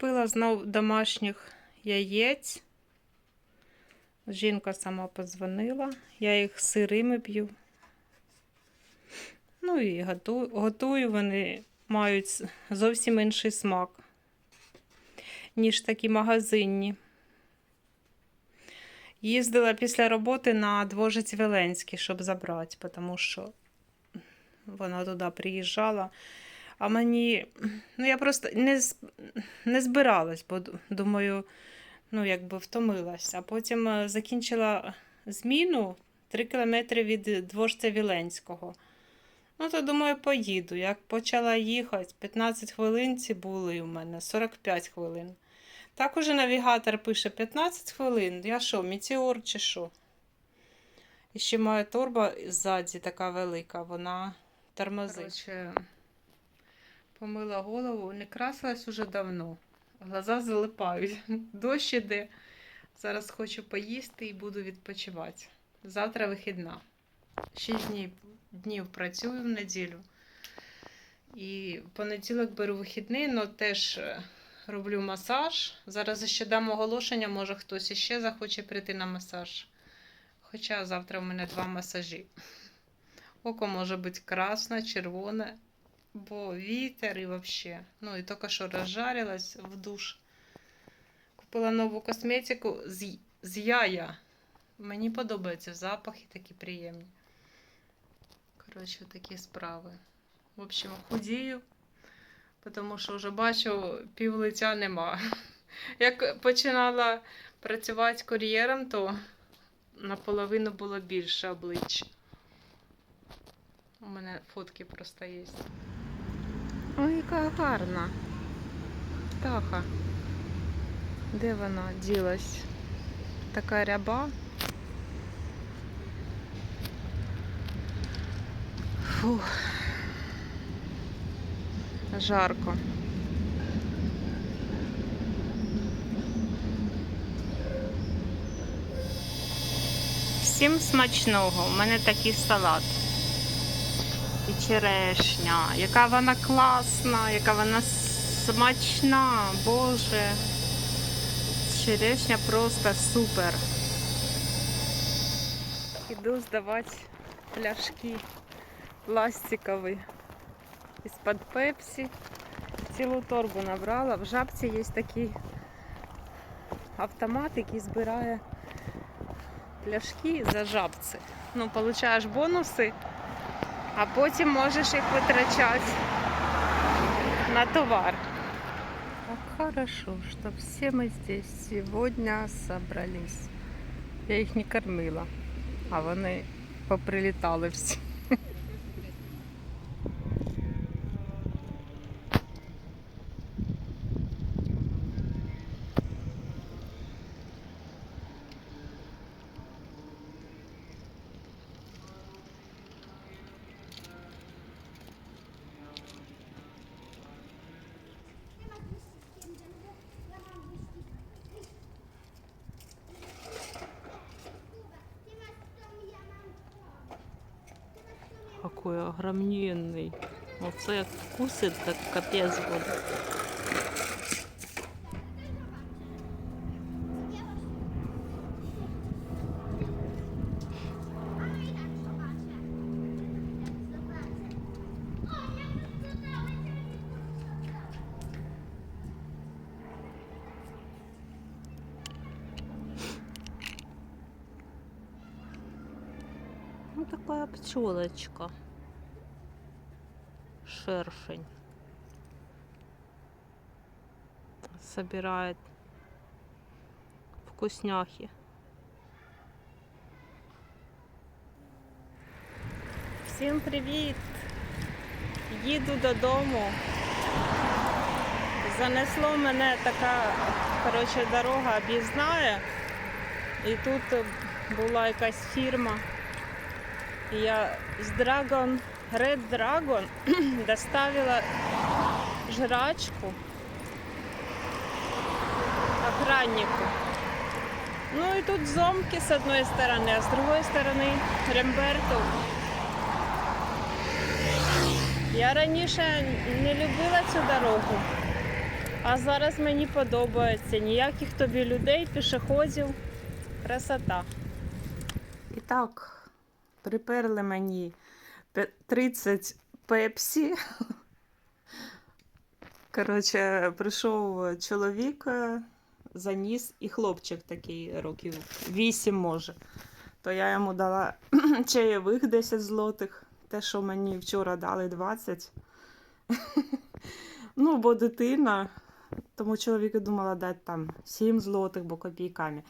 Купила знов домашніх яєць. Жінка сама подзвонила. Я їх сирими п'ю. Ну і готую, готую вони мають зовсім інший смак, ніж такі магазинні. Їздила після роботи на Двожець Веленський, щоб забрати, тому що вона туди приїжджала. А мені, ну я просто не, не збиралась, бо думаю, ну якби втомилась. А потім е, закінчила зміну 3 кілометри від Двожця Віленського. Ну, то думаю, поїду. Як почала їхати, 15 хвилин ці були у мене, 45 хвилин. Так уже навігатор пише 15 хвилин. Я що, мітеор чи що? І ще моя торба ззаді така велика, вона тормозить. Короче, помила голову, не красилась уже давно. Глаза залипають. Дощ іде. Зараз хочу поїсти і буду відпочивати. Завтра вихідна. Шість днів, днів працюю в неділю. І понеділок беру вихідний, але теж е, роблю масаж. Зараз ще дам оголошення, може хтось іще захоче прийти на масаж. Хоча завтра в мене два масажі. Око може бути красне, червоне, бо вітер і взагалі. Ну і тільки що розжарилась в душ. Купила нову косметику з, з яя. Мені подобаються запахи такі приємні. Коротше, такі справи. В общем, худію, тому що вже бачу, пів лиця нема. Як починала працювати кур'єром, то наполовину було більше обличчя. У мене фотки просто є. Ой, яка гарна. Птаха. Де вона ділась? Така ряба. Фух. Жарко. Всім смачного. У мене такий салат. Черешня. Яка вона класна, яка вона смачна, Боже. Черешня просто супер. Іду здавати пляшки пластикові із-під пепсі. Цілу торбу набрала. В жабці є такий автомат, який збирає пляшки за жабці. Ну, получаєш бонуси, а потім можеш їх витрачати на товар. Как хорошо, что все мы здесь сегодня собрались. Я їх не кормила, а вони поприлітали всі. Какой огромненный. Оце як вкусить, так капець буде. Такая пчелочка. Шершень. Собирает вкусняхи. Всім привіт! Їду додому. Занесло мене така коротше, дорога об'їзна. І тут була якась фірма. І я з Dragon, Red Dragon доставила жрачку охраннику. Ну и тут зомки с одной стороны, а с другой стороны Ремберто. Я раніше не любила цю дорогу. А зараз мені подобається ніяких тобі людей, пішоходів. Красота. І так, приперли мені 30 пепсі. Коротше, прийшов чоловік, е, заніс, і хлопчик такий років 8 може. То я йому дала чаєвих 10 злотих. Те, що мені вчора дали 20. Ну, бо дитина. Тому чоловіку думала дати там 7 злотих, бо копійками.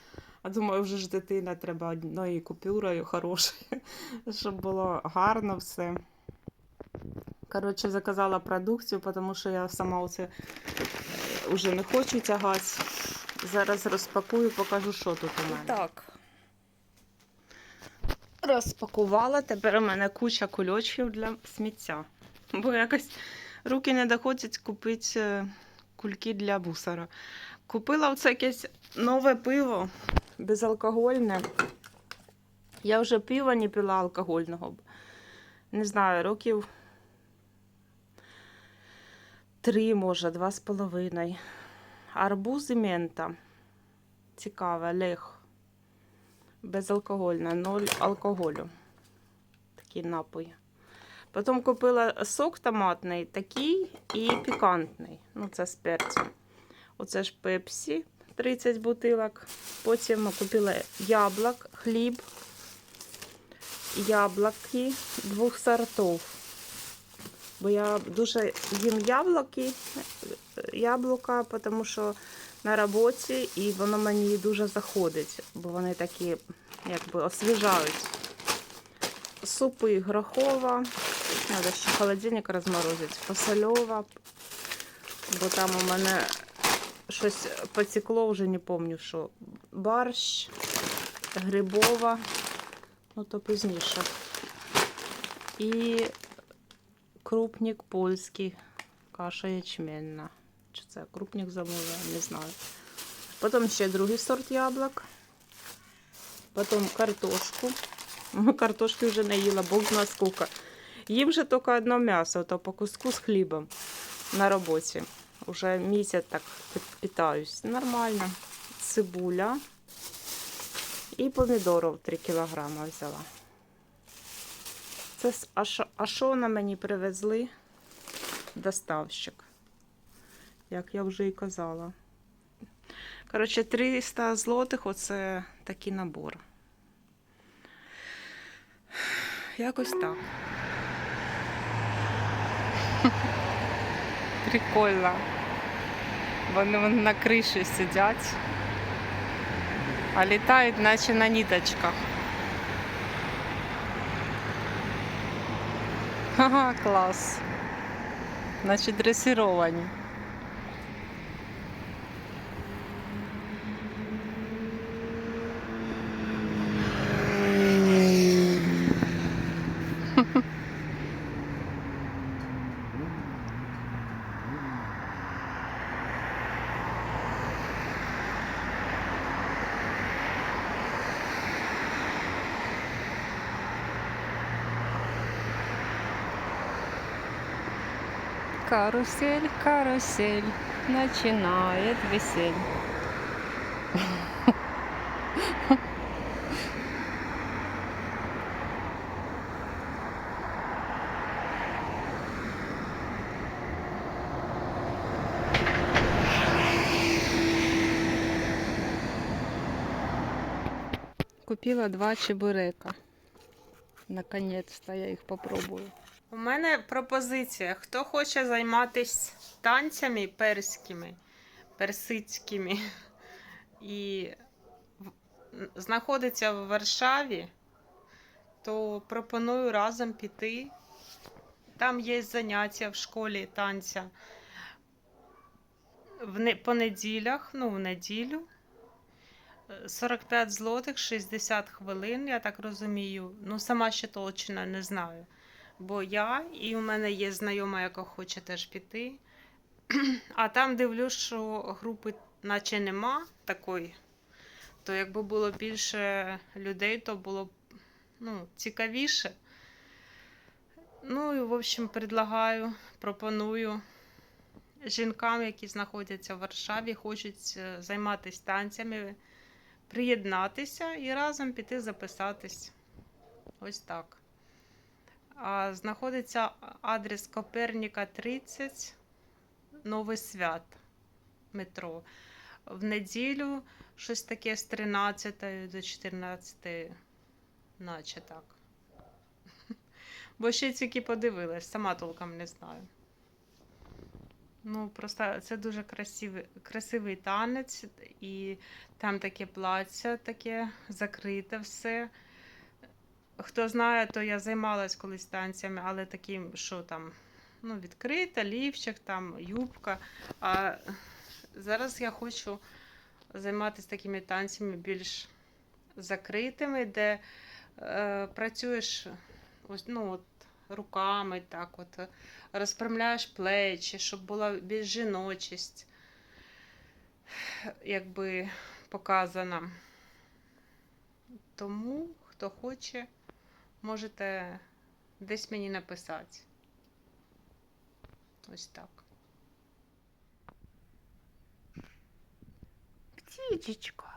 Думаю, вже ж дитина треба одною купюрою хорошою, щоб було гарно все. Коротше, заказала продукцію, тому що я сама оце вже не хочу тягати. Зараз розпакую, покажу, що тут у мене. Так. Розпакувала. Тепер у мене куча кульочків для сміття. Бо якось руки не доходять купити е, кульки для мусора. Купила оце якесь нове пиво безалкогольне. Я вже пива не пила алкогольного. Не знаю, років три, може, два з половиною. Арбуз і мента. Цікаве, лег. Безалкогольне, ноль алкоголю. Такий напій. Потім купила сок томатний, такий і пікантний. Ну, це з перцем. Оце ж пепсі 30 бутилок. Потім купила яблук, хліб, яблуки двох сортів. Бо я дуже їм яблуки, яблука, тому що на роботі і воно мені дуже заходить, бо вони такі якби освіжають. Супи грохова. Треба ще холодильник розморозити. Фасольова. Бо там у мене щось потекло, вже не пам'ятаю, що. Борщ, грибова. Ну, то пізніше. І крупник польський. Каша ячменна. Чи це крупник замовляє, не знаю. Потім ще другий сорт яблук. Потім картошку. Ну, Картошки вже не їла, бог зна скільки. Їм же тільки одне м'ясо, то по куску з хлібом на роботі. Уже місяць так питаюсь. Нормально. Цибуля. І помідорів 3 кілограма взяла. Це з Ашо- Ашона мені привезли доставщик. Як я вже і казала. Коротше, 300 злотих оце такий набор. Якось так. Прикольно. Вони вон на криші сидять, а літають, наче на ніточках. Ага, клас. Значить, дресировані. Карусель, карусель, начинает весель. Купила два чебурека. Наконец-то я їх попробую. У мене пропозиція. Хто хоче займатися танцями перськими, персидськими і знаходиться в Варшаві, то пропоную разом піти. Там є заняття в школі танця в не- по неділях, ну, в неділю. Е, 45 злотих, 60 хвилин, я так розумію. Ну, сама ще точно не знаю. Бо я і у мене є знайома, яка хоче теж піти. А там дивлюсь, що групи наче нема такої. То якби було більше людей, то було б ну, цікавіше. Ну і, в общем, предлагаю, пропоную жінкам, які знаходяться в Варшаві, хочуть е, займатися танцями, приєднатися і разом піти записатись. Ось так. Знаходиться адрес Коперніка 30, Новий Свят, метро. В неділю щось таке з 13 до 14, наче так. Бо ще тільки подивилась, сама толком не знаю. Ну, просто це дуже красивий, красивий танець, і там таке плаття, таке закрите все. Хто знає, то я займалась колись танцями, але таким, що там, ну, відкрита, лівчик, там, юбка. А зараз я хочу займатися такими танцями більш закритими, де е, працюєш ось, ну, от, руками, так от, розпрямляєш плечі, щоб була більш жіночість, якби показана. Тому, хто хоче, можете десь мені написати. Ось так. Птічечка.